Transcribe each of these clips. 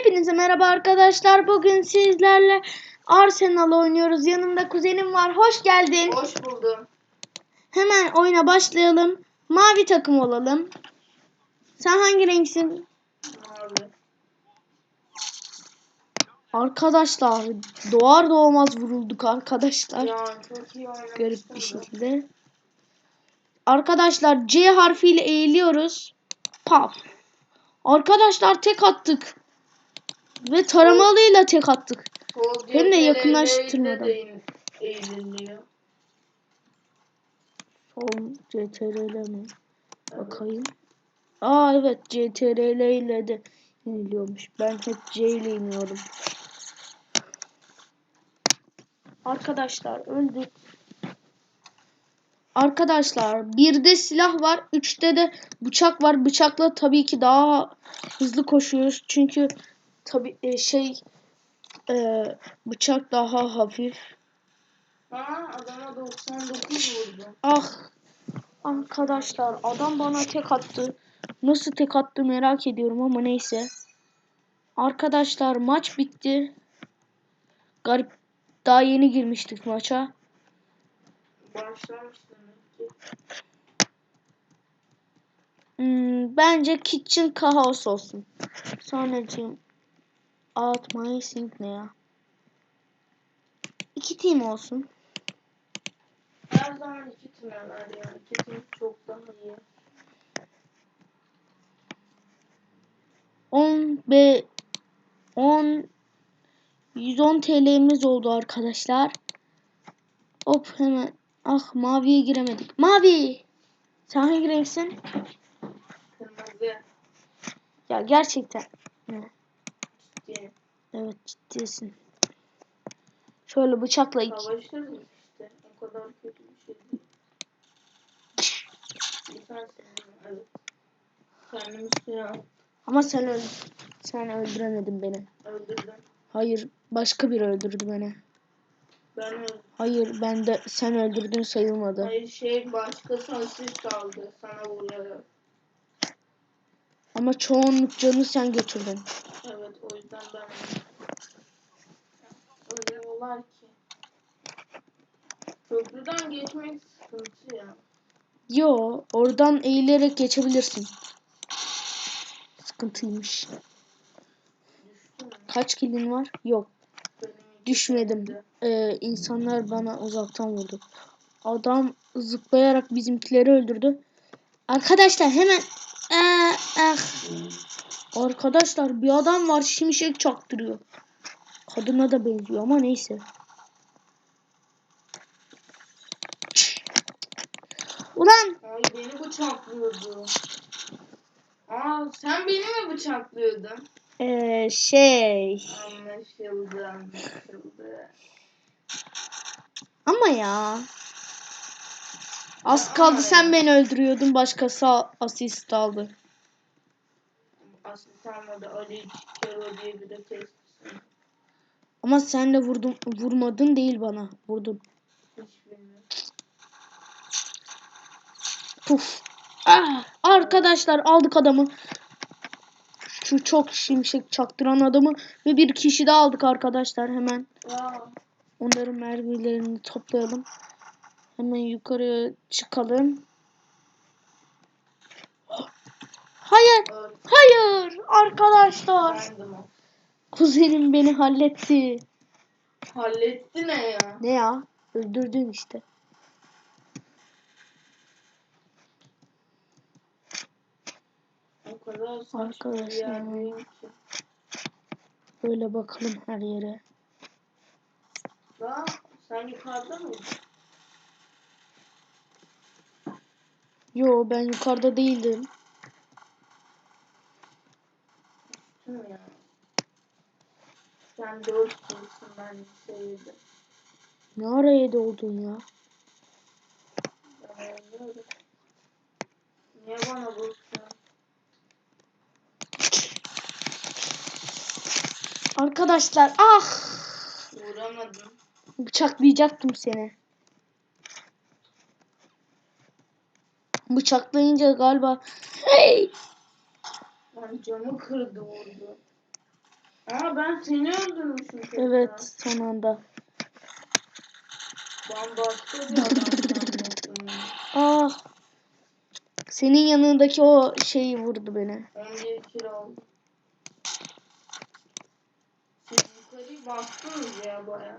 Hepinize merhaba arkadaşlar. Bugün sizlerle Arsenal oynuyoruz. Yanımda kuzenim var. Hoş geldin. Hoş buldum. Hemen oyuna başlayalım. Mavi takım olalım. Sen hangi renksin? Abi. Arkadaşlar doğar doğmaz vurulduk arkadaşlar. Ya. Garip bir şekilde. Arkadaşlar C harfiyle eğiliyoruz. Paf. Arkadaşlar tek attık. Ve taramalıyla tek attık. Hem de yakınlaştırmadan. Sol CTRL mi? Bakayım. Aa evet CTRL ile de iniliyormuş. Ben hep C ile iniyorum. Arkadaşlar öldük. Arkadaşlar birde silah var. Üçte de bıçak var. Bıçakla tabii ki daha hızlı koşuyoruz. Çünkü tabii e, şey e, bıçak daha hafif. Ha adama 99 vurdu. Ah arkadaşlar adam bana tek attı. Nasıl tek attı merak ediyorum ama neyse. Arkadaşlar maç bitti. Garip daha yeni girmiştik maça. Başlamış demek ki. Hmm, bence Kitchen Chaos olsun. Sonracığım Out My Sync ne ya? İki team olsun. Her zaman iki tüneler yani. İki tüm çok daha iyi. 10 B 10 110 TL'miz oldu arkadaşlar. Hop hemen. Ah maviye giremedik. Mavi. Sen hangi renksin? Kırmızı. Ya gerçekten. Ne? Evet ciddisin. Şöyle bıçakla iki. Savaşırız işte. O kadar kötü bir şey değil. Bir tanesini evet. Kendimi suya at- Ama sen öl sen öldüremedin beni. öldürdüm. Hayır başka biri öldürdü beni. Ben. Hayır ben de sen öldürdün sayılmadı. Hayır şey başkası asist aldı sana vurarak. Ama çoğunluk canı sen götürdün. Evet yüzden ben öyle olar ki. Köprüden geçmek sıkıntı ya. Yo oradan eğilerek geçebilirsin. Sıkıntıymış. Kaç kilin var? Yok. Düşmedim. Ee, insanlar bana uzaktan vurdu. Adam zıplayarak bizimkileri öldürdü. Arkadaşlar hemen Aa, ah. Arkadaşlar bir adam var şimşek çaktırıyor. Kadına da benziyor ama neyse. Ulan Ay beni bıçaklıyordu. Aa sen beni mi bıçaklıyordun? ee, şey Anlaşıldı anlaşıldı. ama ya az kaldı sen beni öldürüyordun başkası asist aldı. Almadı Ali Kero diye bir de kesmişsin. Ama sen de vurdun vurmadın değil bana vurdun. Hiç bilmiyorum. Puf. Ah, arkadaşlar aldık adamı. Şu çok şimşek çaktıran adamı ve bir kişi daha aldık arkadaşlar hemen. Aa, Onların mermilerini toplayalım. Hemen yukarıya çıkalım. Hayır, hayır arkadaşlar. Kuzenim beni halletti. Halletti ne ya? Ne ya? Öldürdün işte. O kadar saçma bir ki. Böyle bakalım her yere. Daha sen yukarıda mıydın? Yo ben yukarıda değildim. Değil mi ya? Sen dört kişisin ben şeydim. Ne ara yedi oldun ya? Oynuyorum. Niye bana bakıyorsun? Arkadaşlar ah Vuramadım. bıçaklayacaktım seni. Bıçaklayınca galiba hey Ben camı kırdı vurdu. Aa ben seni öldürmüşüm. Evet son anda. Ah. Senin yanındaki o şeyi vurdu beni. 11 kilo. Siz bastınız ya baya.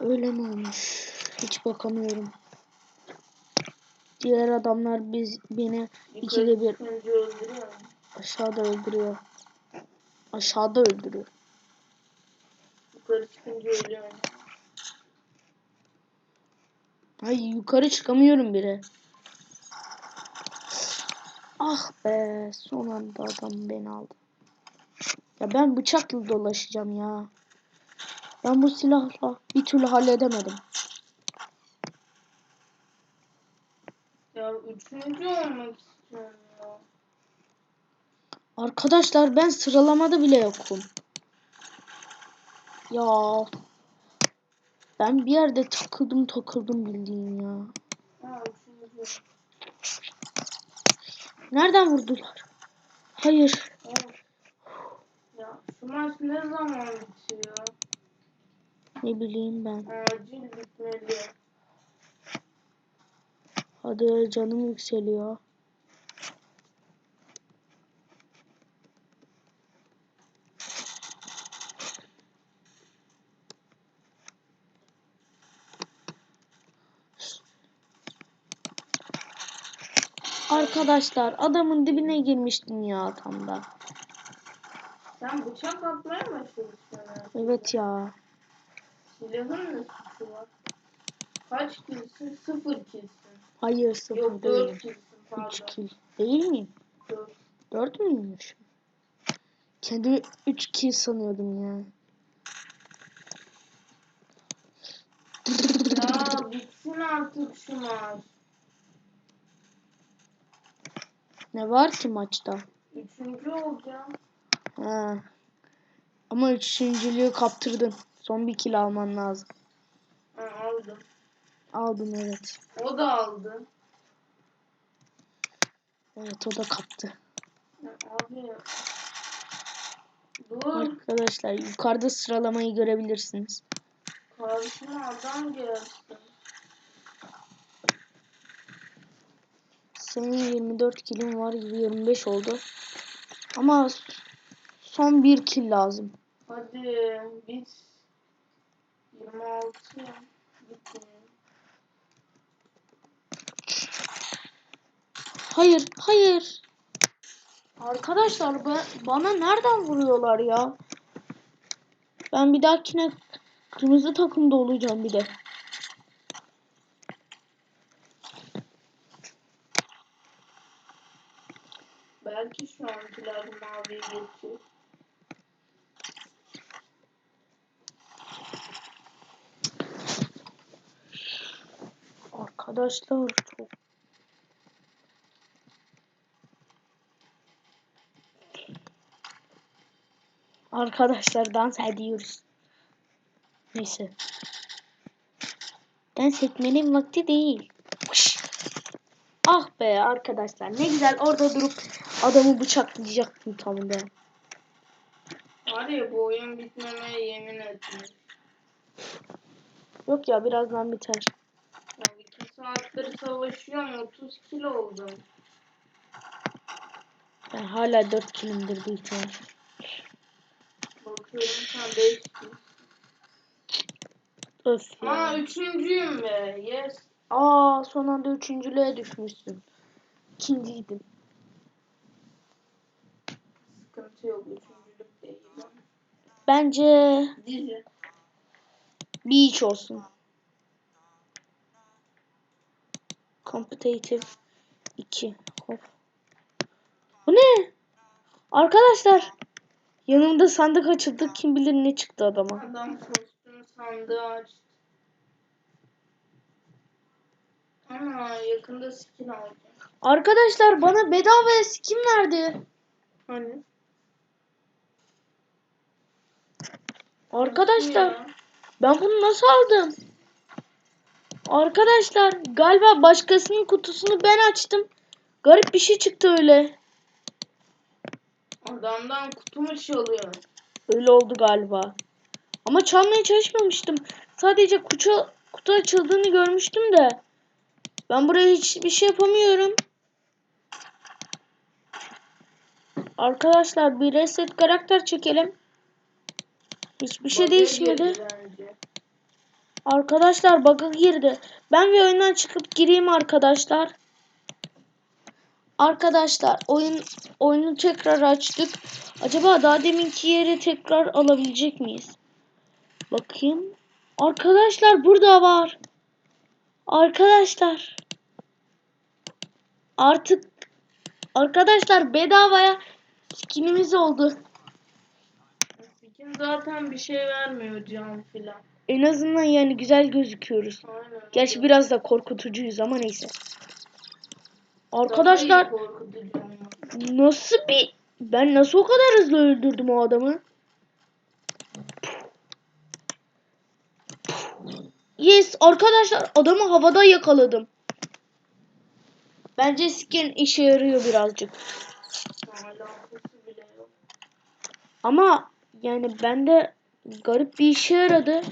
Öyle mi olmuş? Hiç bakamıyorum. Diğer adamlar biz beni ikide bir aşağıda öldürüyor. Aşağıda öldürüyor. Yukarı çıkınca ölüyor. Ay yukarı çıkamıyorum bile. Ah be son anda adam beni aldı. Ya ben bıçakla dolaşacağım ya. Ben bu silahla bir türlü halledemedim. Ya üçüncü olmak istiyorum. Arkadaşlar ben sıralamada bile yokum. Ya ben bir yerde takıldım takıldım bildiğin ya. Nereden vurdular? Hayır. Ya maç ne zaman bitiyor? Ne bileyim ben. Acil bitmeli. Hadi canım yükseliyor. Arkadaşlar adamın dibine girmiştim ya tam da. Sen bıçak atmaya mı çalışıyorsun? Evet ya. Silahın ne suçu var? Kaç kilsin? Sıfır kilsin. Hayır sıfır Yok değil. dört kilsin 3 pardon. kill. Değil miyim? Dört. 4 müymüş? Kendimi 3 kill sanıyordum ya. Ya bitsin artık şu maç. Ne var ki maçta? Üçüncü olacağım. Ha. Ama üçüncülüğü kaptırdın. Son bir kill alman lazım. Ha, aldım. Aldın evet. O da aldı. Evet o da kaptı. Abi. Dur. Arkadaşlar yukarıda sıralamayı görebilirsiniz. Karşıma adam gelsin. Senin 24 killin var gibi 25 oldu. Ama son bir kill lazım. Hadi biz 26 ya. Bitmiyor. Hayır, hayır. Arkadaşlar ba- bana nereden vuruyorlar ya? Ben bir dahakine kırmızı takımda olacağım bir de. Belki şu maviye geçecek. Arkadaşlar çok Arkadaşlar dans ediyoruz. Neyse. Dans etmenin vakti değil. Ah be arkadaşlar ne güzel orada durup adamı bıçaklayacaktım tam da. Var ya bu oyun bitmemeye yemin ettim. Yok ya birazdan biter. Ya iki saattir savaşıyorum 30 kilo oldum. Ben hala 4 kilimdir büyük ihtimal. Bakıyorum sen 5 kilo. Öf ya. Aa üçüncüyüm be. Yes. Aa son anda üçüncülüğe düşmüşsün. İkinciydim. Sıkıntı yok üçüncülük değil. Bence Dizi. bir iç olsun. Competitive 2. Hop. Bu ne? Arkadaşlar yanımda sandık açıldı. Kim bilir ne çıktı adama. Adam kostüm sandığı açtı. Ana yakında skin alacağım. Arkadaşlar bana bedava skin verdi. Hani? Arkadaşlar Ya. ben bunu nasıl aldım? Arkadaşlar galiba başkasının kutusunu ben açtım. Garip bir şey çıktı öyle. Adamdan kutumu çalıyor. Öyle oldu galiba. Ama çalmaya çalışmamıştım. Sadece kutu, kutu açıldığını görmüştüm de. Ben buraya hiçbir şey yapamıyorum. Arkadaşlar bir reset karakter çekelim. Hiçbir şey değişmedi. Arkadaşlar bug'a girdi. Ben bir oyundan çıkıp gireyim arkadaşlar. Arkadaşlar oyun oyunu tekrar açtık. Acaba daha deminki yeri tekrar alabilecek miyiz? Bakayım. Arkadaşlar burada var. Arkadaşlar. Artık arkadaşlar bedavaya skinimiz oldu. Skin zaten bir şey vermiyor can filan. En azından yani güzel gözüküyoruz. Aynen. Gerçi biraz da korkutucuyuz ama neyse. Arkadaşlar nasıl bir ben nasıl o kadar hızlı öldürdüm o adamı? Yes arkadaşlar adamı havada yakaladım. Bence skin işe yarıyor birazcık. Ama yani bende garip bir işe yaradı.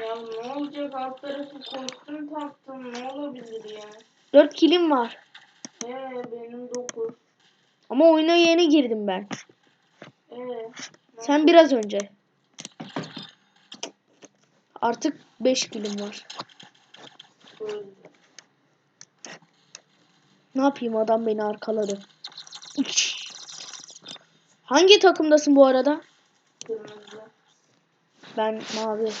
Ya ne olacak alt tarafı kostüm taktım ne olabilir ya? 4 kilim var. Ee benim 9. Ama oyuna yeni girdim ben. Ee Sen biraz önce. Artık 5 kilim var. böyle Ne yapayım adam beni arkaladı. Hangi takımdasın bu arada? kırmızı. Ben mavi.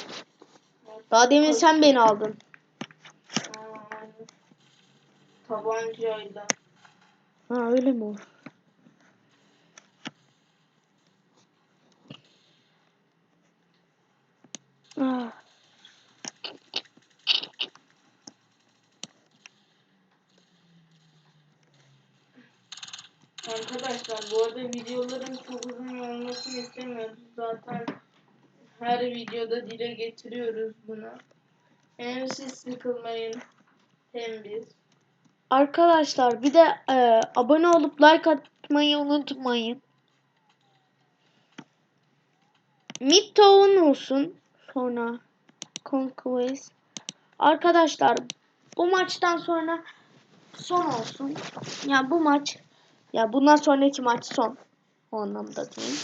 Daha demin sen beni aldın. Tabancayla. Ha öyle mi o? Ah, Arkadaşlar bu arada videoların çok uzun olmasını istemiyoruz. Zaten her videoda dile getiriyoruz bunu. Hem siz sıkılmayın hem biz. Arkadaşlar bir de e, abone olup like atmayı unutmayın. Midtown olsun. Sonra Conquest. Arkadaşlar bu maçtan sonra son olsun. Ya bu maç ya bundan sonraki maç son. O anlamda diyeyim.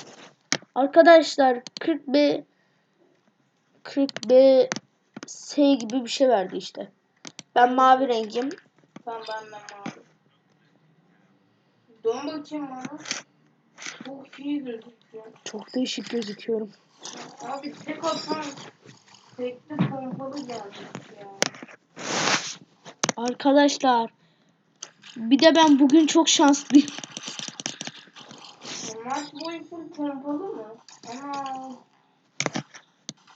Arkadaşlar 40 B 40 B S gibi bir şey verdi işte. Ben mavi rengim. Sen benden mavi. Dön bakayım bana. Çok iyi gözüküyor. Çok değişik gözüküyorum. Abi tek atan tekte pompalı gelmiş ya. Arkadaşlar bir de ben bugün çok şanslıyım. Maç boyu full pompalı mı? Ana.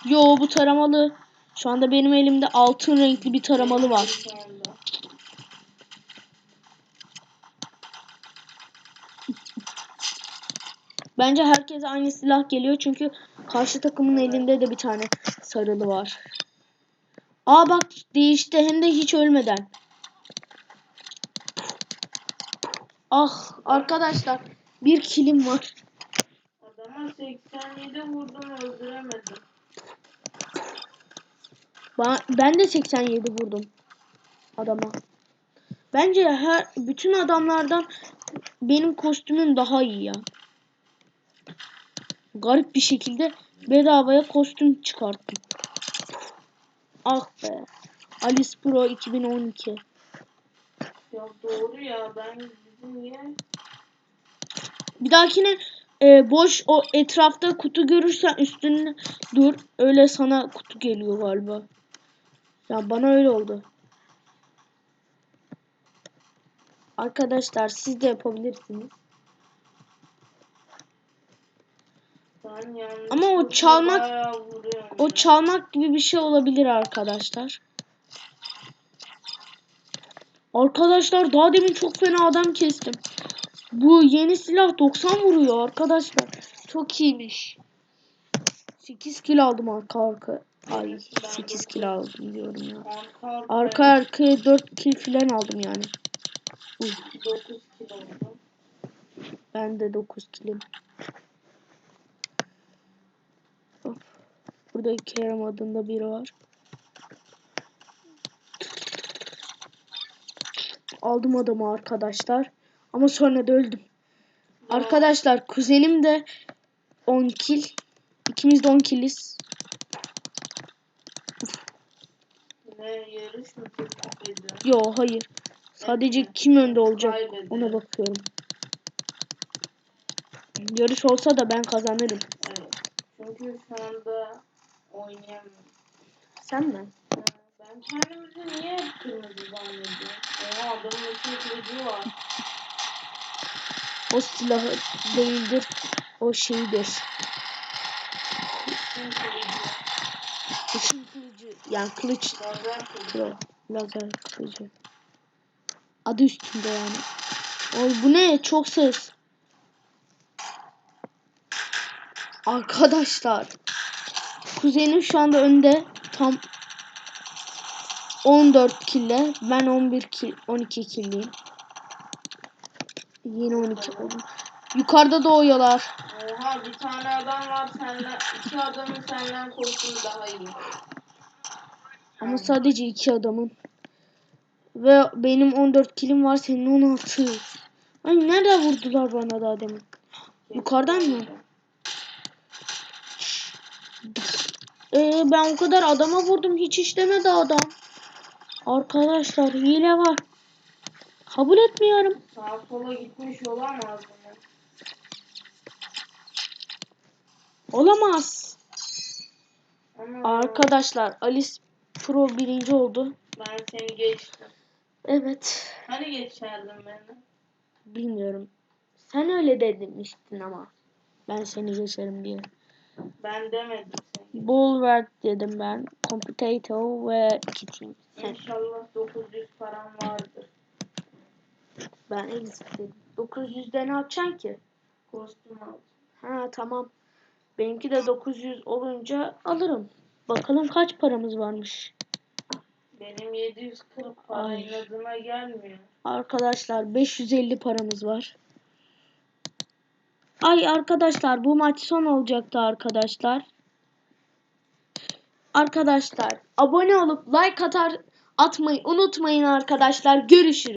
Yo bu taramalı. Şu anda benim elimde altın renkli bir taramalı var. Bence herkese aynı silah geliyor çünkü karşı takımın elinde de bir tane sarılı var. Aa bak değişti hem de hiç ölmeden. Ah arkadaşlar bir kilim var. Adama 87 vurdum öldüremedim. Ba- Ben de 87 vurdum adama. Bence her bütün adamlardan benim kostümüm daha iyi ya. Garip bir şekilde bedavaya kostüm çıkarttım. Ah be. Alice Pro 2012. Ya doğru ya ben niye? Bir dahakine e, boş o etrafta kutu görürsen üstünde dur. Öyle sana kutu geliyor galiba. Ya bana öyle oldu. Arkadaşlar siz de yapabilirsiniz. Ama o çalmak-. O çalmak gibi bir şey olabilir arkadaşlar. Arkadaşlar daha demin çok fena adam kestim. Bu yeni silah 90 vuruyor arkadaşlar. Çok iyiymiş. 8 kill aldım arka arka. Ay 8 kill aldım diyorum ya. Arka Arka arkaya 4 kill falan aldım yani. Uy, 9 kilo oldu. ben de 9 killim. Burada Kerem adında biri var. Aldım adamı arkadaşlar. Ama sonra da öldüm. Arkadaşlar kuzenim de 10 kill. İkimiz de 10 killiz. Ne yarış mı teklif ediyor? Yo hayır. Sadece kim önde olacak ona bakıyorum. Yarış olsa da ben kazanırım. Evet. Çünkü şu anda oynayamıyorum. Sen mi? Ben kendimizi niye kırmızı zannediyorum? Oha adamın için kılıcı var. O silahı değildir. O şeydir. Kim kılıcı? Işın kılıcı. Yani kılıç. Lazer kılıcı. Lazer kılıcı. Adı üstünde yani. Oy bu ne? Çok ses. Arkadaşlar. Kuzenim şu anda önde. Tam 14 kille. Ben 11 kill, 12 killiyim. Yeni 12 oldum. Yukarıda doğuyorlar. Oha bir tane adam var senden. iki adamın senden korktuğu daha iyi. Ama sadece iki adamın. Ve benim 14 kilim var senin 16. Ay nerede vurdular bana daha demin? Yukarıdan mı? Ee, ben o kadar adama vurdum hiç işlemedi adam. Arkadaşlar hile var. Kabul etmiyorum. Sağa sola gitmiş olamaz mı? Olamaz. Ama Arkadaşlar Alice Pro birinci oldu. ben seni geçtim. Evet. Hani geçerdin beni? Bilmiyorum. Sen öyle demiştin ama. Ben seni geçerim diye. Ben demedim. Bulwark dedim ben. Computator ve Kitty. İnşallah 900 param vardır. Ben exit dedim. 900'de ne yapacaksın ki? Kostüm al. Ha tamam. Benimki de 900 olunca alırım. Bakalım kaç paramız varmış. Benim 740 para Ay. inadına gelmiyor. Arkadaşlar 550 paramız var. Ay arkadaşlar bu maç son olacaktı arkadaşlar. Arkadaşlar abone olup like atar atmayı unutmayın arkadaşlar. Görüşürüz.